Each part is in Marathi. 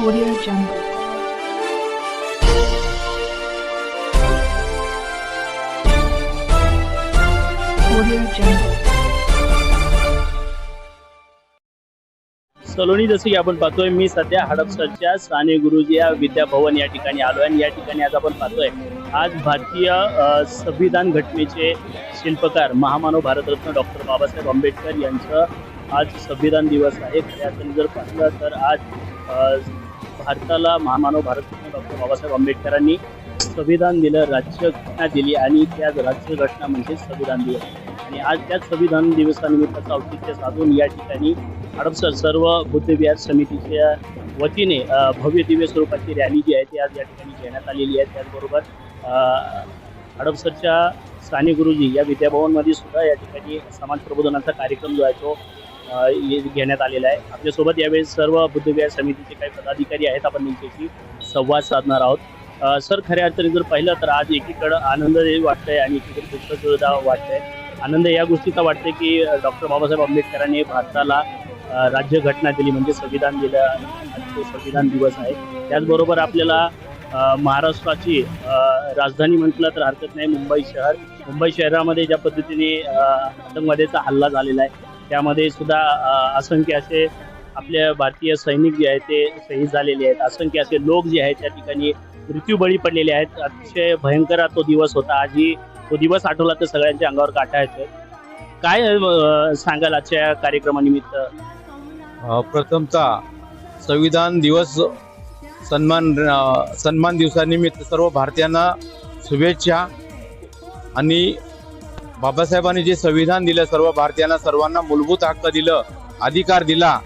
Audio Jungle. सलोनी जसं की आपण पाहतोय मी सध्या हडपसरच्या साने गुरुजी या विद्याभवन या ठिकाणी आलो आहे. आणि या ठिकाणी आज आपण पाहतोय आज भारतीय संविधान घटनेचे शिल्पकार महामानव भारतरत्न डॉक्टर बाबासाहेब आंबेडकर यांचं आज संविधान दिवस आहे. खऱ्या अर्थाने जर पाहिलं तर आज भारताला महामानव भारतरत्न डॉक्टर बाबासाहेब आंबेडकरांनी संविधान दिलं राज्यघटना दिली आणि त्या राज्यघटना म्हणजे संविधान दिवस. आणि आज त्याच संविधान दिवसानिमित्ताचं औचित्य साधून या ठिकाणी हडपसर सर्व बुद्धविहार समितीच्या वतीने भव्य दिव्य स्वरूपाची रॅली जी आहे ती आज या ठिकाणी घेण्यात आलेली आहे. त्याचबरोबर हडपसरच्या साने गुरुजी या विद्याभवनमध्ये सुद्धा या ठिकाणी समाज प्रबोधनाचा कार्यक्रम जो आहे तो घेण्यात आलेला आहे. आपल्यासोबत यावेळेस सर्व बुद्धविहार समितीचे काही पदाधिकारी आहेत. आपण त्यांच्याशी संवाद साधणार आहोत. सर खऱ्या अर्थाने जर पाहिलं तर आज एकीकडं आनंद वाटतंय आणि एकीकडे दुःख सुद्धा वाटतंय. आनंद या गोष्टीचा वाटतंय की डॉक्टर बाबासाहेब आंबेडकरांनी भारताला राज्यघटना दिली म्हणजे संविधान दिलं आणि तो संविधान दिवस आहे. त्याचबरोबर आपल्याला महाराष्ट्राची राजधानी म्हटलं तर हरकत नाही मुंबई शहर. मुंबई शहरामध्ये ज्या पद्धतीने आतंकवाद्याचा हल्ला झालेला आहे त्यामध्ये सुद्धा असंख्य असे आपल्या भारतीय सैनिक जे आहेत ते शहीद झालेले आहेत. असंख्य असे लोक जे आहेत त्या ठिकाणी मृत्यूबळी पडलेले आहेत. अतिशय भयंकर तो दिवस होता. आजही तो दिवस आठवला तर सगळ्यांच्या अंगावर काटा येतो काय सांगाल आजच्या कार्यक्रमानिमित्त? प्रथमतः संविधान दिवस सन्मान सन्मान दिवसानिमित्त सर्व भारतीयांना शुभेच्छा आणि बाबासाहेबांनी जे संविधान दिलं सर्व भारतीयांना सर्वांना मूलभूत हक्क दिलं अधिकार दिला.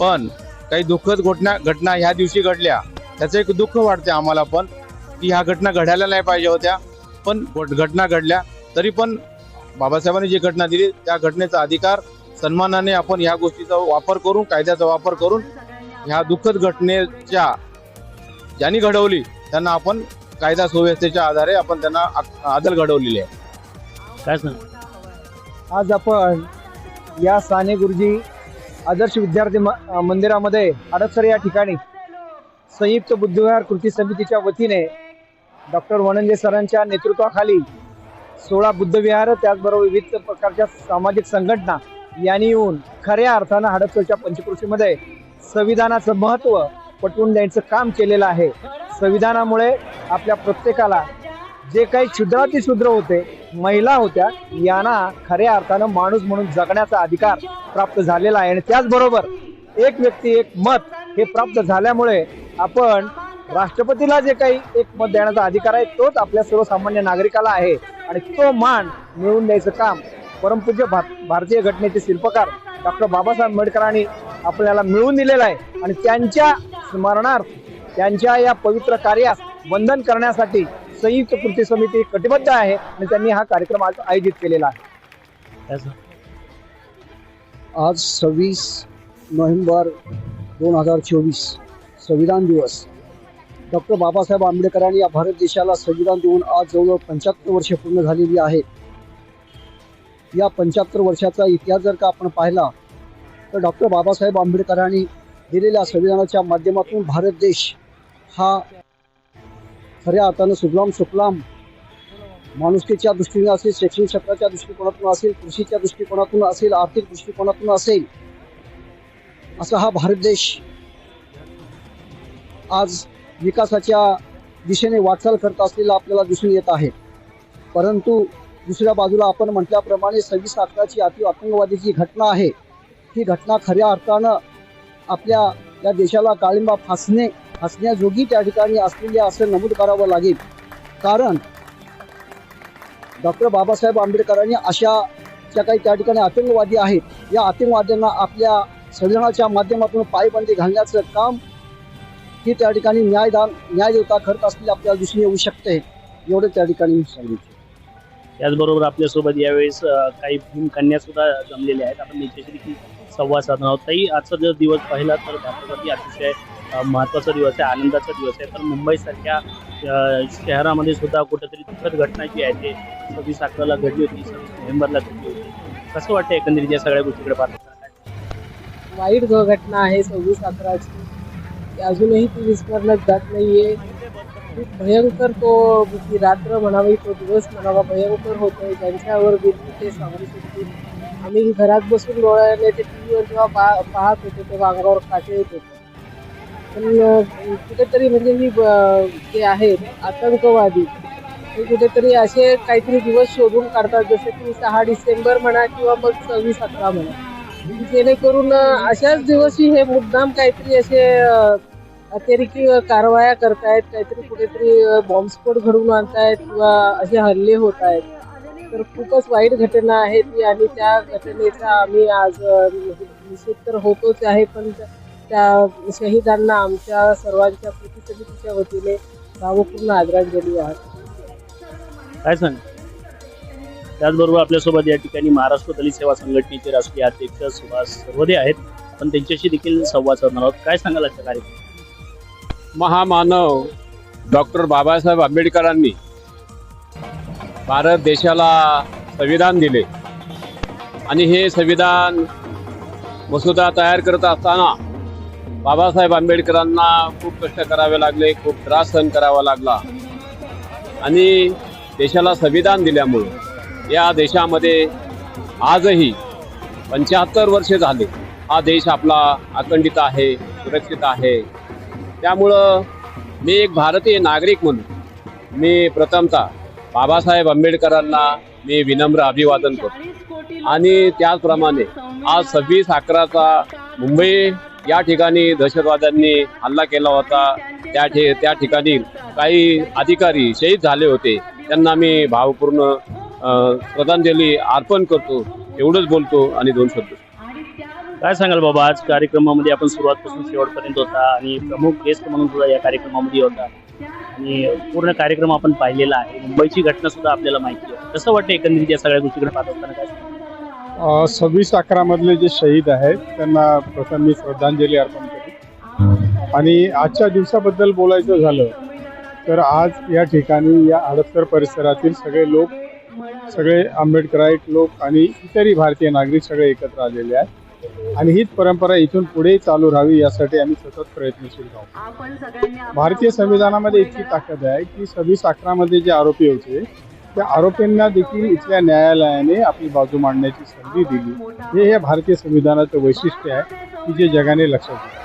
पण काही दुःखद घटना घटना ह्या दिवशी घडल्या. त्याचं एक दुःख वाटते आम्हाला पण की ह्या घटना घडायला नाही पाहिजे होत्या. पण घटना घडल्या. तरी पण बाबासाहेबांनी जी घटना दिली त्या घटनेचा अधिकार सन्मानाने आपण ह्या गोष्टीचा वापर करून कायद्याचा वापर करून ह्या दुःखद घटनेच्या ज्यांनी घडवली त्यांना आपण कायदा सुव्यवस्थेच्या आधारे आपण त्यांना आ- आदल घडवलेली आहे. काय सांग आज आपण या साने गुरुजी आदर्श विद्यार्थी म- मंदिरामध्ये हडपसर या ठिकाणी संयुक्त बुद्धविहार कृती समितीच्या वतीने डॉक्टर वणंजे सरांच्या नेतृत्वाखाली सोळा बुद्धविहार त्याचबरोबर विविध प्रकारच्या सामाजिक संघटना यांनी येऊन खऱ्या अर्थानं हडपसरच्या पंचकृषीमध्ये संविधानाचं महत्त्व पटवून द्यायचं काम केलेलं आहे. संविधानामुळे आपल्या प्रत्येकाला जे काही क्षुद्राती शूद्र होते महिला होत्या यांना खऱ्या अर्थानं माणूस म्हणून जगण्याचा अधिकार प्राप्त झालेला आहे. आणि त्याचबरोबर एक व्यक्ती एक मत हे प्राप्त झाल्यामुळे आपण राष्ट्रपतीला जे काही एक मत देण्याचा अधिकार आहे तोच आपल्या सर्वसामान्य नागरिकाला आहे. आणि तो मान मिळवून द्यायचं काम परमपूज्य भा भारतीय घटनेचे शिल्पकार डॉक्टर बाबासाहेब आंबेडकरांनी आपल्याला मिळवून दिलेला आहे. आणि त्यांच्या स्मरणार्थ त्यांच्या या पवित्र कार्यास वंदन करण्यासाठी संयुक्त कृती समिती कटिबद्ध आहे आणि त्यांनी हा कार्यक्रम आज आयोजित केलेला आहे. आज सव्वीस नोव्हेंबर दोन हजार चोवीस संविधान दिवस. डॉक्टर बाबासाहेब आंबेडकरांनी या भारत देशाला संविधान देऊन आज जवळजवळ पंच्याहत्तर वर्षे पूर्ण झालेली आहेत या पंच्याहत्तर वर्षाचा इतिहास जर का आपण पाहिला तर डॉक्टर बाबासाहेब आंबेडकरांनी दिलेल्या संविधानाच्या माध्यमातून भारत देश हा खऱ्या अर्थानं सुजलाम सुफलाम. माणुसकीच्या दृष्टीने असेल शैक्षणिक क्षेत्राच्या दृष्टिकोनातून असेल कृषीच्या दृष्टिकोनातून असेल आर्थिक दृष्टिकोनातून असेल असा हा भारत देश आज विकासाच्या दिशेने वाटचाल करत असलेला आपल्याला दिसून येत आहे. परंतु दुसऱ्या बाजूला आपण म्हटल्याप्रमाणे सव्वीस अकराची अति आतंकवादीची घटना आहे. ही घटना खऱ्या अर्थानं आपल्या या देशाला काळिंबा फासणे हसण्याजोगी त्या ठिकाणी असलेले असं नमूद करावं लागेल. कारण डॉक्टर बाबासाहेब आंबेडकरांनी अशा ज्या काही त्या ठिकाणी आतंकवादी आहेत या आतंकवाद्यांना आपल्या संविधानाच्या माध्यमातून पायबंदी घालण्याचं काम ही त्या ठिकाणी न्यायदान न्यायदेवता करत असलेली आपल्याला दिसून येऊ शकते. एवढं त्या ठिकाणी मी सांगितलं त्याचबरोबर आपल्यासोबत यावेळेस काही भीमकन्या सुद्धा जमलेल्या आहेत. आपण त्यांच्याशी देखील संवाद साधणार आहोत. ताई आजचा जर दिवस पाहिला तर भारतासाठी अतिशय महत्त्वाचा दिवस आहे आनंदाचा दिवस आहे. तर मुंबईसारख्या शहरामध्ये सुद्धा कुठेतरी दुःखद घटना जी आहे ते सव्वीस अकराला घडली होती सव्वीस नोव्हेंबरला घडली होती. कसं वाटतं एकंदरीत या सगळ्या गोष्टीकडे पाहता? वाईट घटना आहे सव्वीस अकराची अजूनही ती विस्मरण्यात जात नाही आहे खूप भयंकर तो ती रात्र म्हणावी तो दिवस म्हणावा भयंकर होतो ज्यांच्यावर बिरली ते सांगू शकतील. आम्ही घरात बसून डोळ्याने ते टी व्हीवर जेव्हा पा पाहत होतो तेव्हा अंगावर काटे येत होते. पण कुठेतरी म्हणजे ही ब- जे आहेत आतंकवादी हे कुठेतरी असे काहीतरी दिवस शोधून काढतात जसे की सहा डिसेंबर म्हणा किंवा मग सव्वीस अकरा म्हणा. जेणेकरून अशाच दिवशी हे मुद्दाम काहीतरी असे अतिरेकी कारवाया करतायत काहीतरी कुठेतरी बॉम्बस्फोट घडवून आणतायत किंवा असे हल्ले होत आहेत तर खूपच वाईट घटना आहे ती आणि त्या घटनेचा आम्ही आज निषेध तर होतोच आहे पण त्या- शहीदांना आमच्या सर्वांच्या कृती समितीच्या वतीने भावपूर्ण आदरांजली वाहतो. काय सांग? त्याचबरोबर आपल्यासोबत या ठिकाणी महाराष्ट्र दलित सेवा संघटनेचे राष्ट्रीय अध्यक्ष सुभाष सर्वदे आहेत. आपण त्यांच्याशी देखील संवाद साधणार आहोत. काय सांगाल आजच्या कार्यक्रम महामानव डॉक्टर बाबासाहेब आंबेडकरांनी भारत देशाला संविधान दिले. आणि हे संविधान मसुदा तयार करत असताना बाबासाहेब आंबेडकरांना खूप कष्ट करावे लागले खूप त्रास सहन करावा लागला. आणि देशाला संविधान दिल्यामुळं या देशामध्ये आजही पंच्याहत्तर वर्षे झाले हा देश आपला अखंडित आहे सुरक्षित आहे. त्यामुळं मी एक भारतीय नागरिक म्हणून मी प्रथमतः बाबासाहेब आंबेडकरांना मी विनम्र अभिवादन करतो. आणि त्याचप्रमाणे आज सव्वीस अकराचा मुंबई या ठिकाणी दहशतवाद्यांनी हल्ला केला होता. त्या ठि त्या ठिकाणी काही अधिकारी शहीद झाले होते. त्यांना मी भावपूर्ण श्रद्धांजली अर्पण करतो. एवढंच बोलतो आणि दोन शब्द. काय सांगाल बाबा? आज कार्यक्रमामध्ये आपण सुरुवातपासून शेवटपर्यंत होता आणि प्रमुख गेस्ट म्हणून सुद्धा या कार्यक्रमामध्ये होता. आणि पूर्ण कार्यक्रम आपण पाहिलेला आहे. मुंबईची घटना सुद्धा आपल्याला माहिती आहे. कसं वाटतं एकंदरीत या सगळ्या गोष्टीकडे पाहत असताना काय सव्वीस अकरा मधले जे शहीद आहेत त्यांना प्रथम मी श्रद्धांजली अर्पण केली. आणि आजच्या दिवसाबद्दल बोलायचं झालं तर आज या ठिकाणी या हडपसर परिसरातील सगळे लोक सगळे आंबेडकराईट लोक आणि इतरही भारतीय नागरिक सगळे एकत्र आलेले आहेत. आणि हीच परंपरा इथून पुढे चालू राहावी यासाठी आम्ही सतत प्रयत्नशील आहोत भारतीय संविधानामध्ये इतकी ताकद आहे की सव्वीस अकरामध्ये जे आरोपी होते त्या आरोपींना देखील इथल्या न्यायालयाने आपली बाजू मांडण्याची संधी दिली. हे या भारतीय संविधानाचं वैशिष्ट्य आहे की जे जगाने लक्षात घेतलं.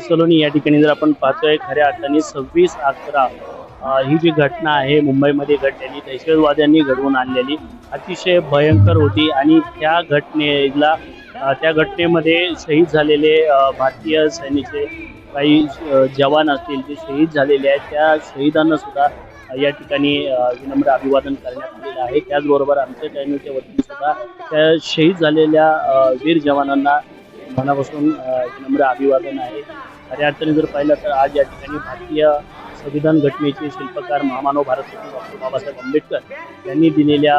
सलोनी या ठिकाणी जर आपण पाहतोय खऱ्या अर्थाने सव्वीस अकरा ही जी घटना आहे मुंबईमध्ये घडलेली दहशतवाद्यांनी घडवून आणलेली अतिशय भयंकर होती आणि त्या घटनेला त्या घटनेमध्ये शहीद झालेले भारतीय सैनिकचे काही जवान असतील जे शहीद झालेले आहेत त्या शहीदांना सुद्धा या ठिकाणी विनम्र अभिवादन करण्यात आलेलं आहे. त्याचबरोबर आमच्या चॅनलच्या वतीने सुद्धा त्या शहीद झालेल्या वीर जवानांना मनापासून विनम्र अभिवादन आहे. खऱ्या अर्थाने जर पाहिलं तर आज या ठिकाणी भारतीय संविधान घटनेचे शिल्पकार महामानव भारतरत्न डॉक्टर बाबासाहेब आंबेडकर यांनी दिलेल्या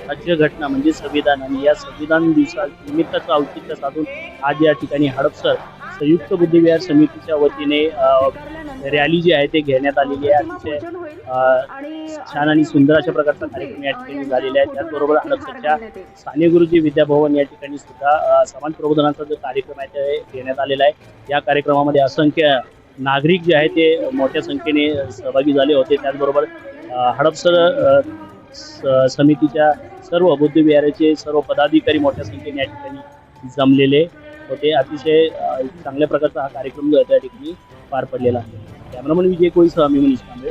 राज्यघटना म्हणजे संविधान आणि या संविधान दिवसा निमित्ताचं औचित्य साधून आज या ठिकाणी हडपसर संयुक्त बुद्धिविहार समितीच्या वतीने रॅली जी आहे ते घेण्यात आलेली आहे. अतिशय छान आणि सुंदर अशा प्रकारचा कार्यक्रम या ठिकाणी झालेला आहे. त्याचबरोबर हडपसरच्या साने गुरुजी विद्याभवन या ठिकाणी सुद्धा अ, समाज प्रबोधनाचा जो कार्यक्रम आहे ते घेण्यात आलेला आहे. या कार्यक्रमामध्ये असंख्य नागरिक जे आहे ते मोठ्या संख्येने सहभागी झाले होते. त्याचबरोबर हडपसर समितीच्या सर्व बुद्धविहाराचे सर्व पदाधिकारी मोठ्या संख्येने या ठिकाणी जमलेले होते. अतिशय चांगल्या प्रकारचा हा कार्यक्रम जो आहे त्या ठिकाणी पार पडलेला आहे. कॅमेरामन विजय कोळीसह मी मनीष कांबळे.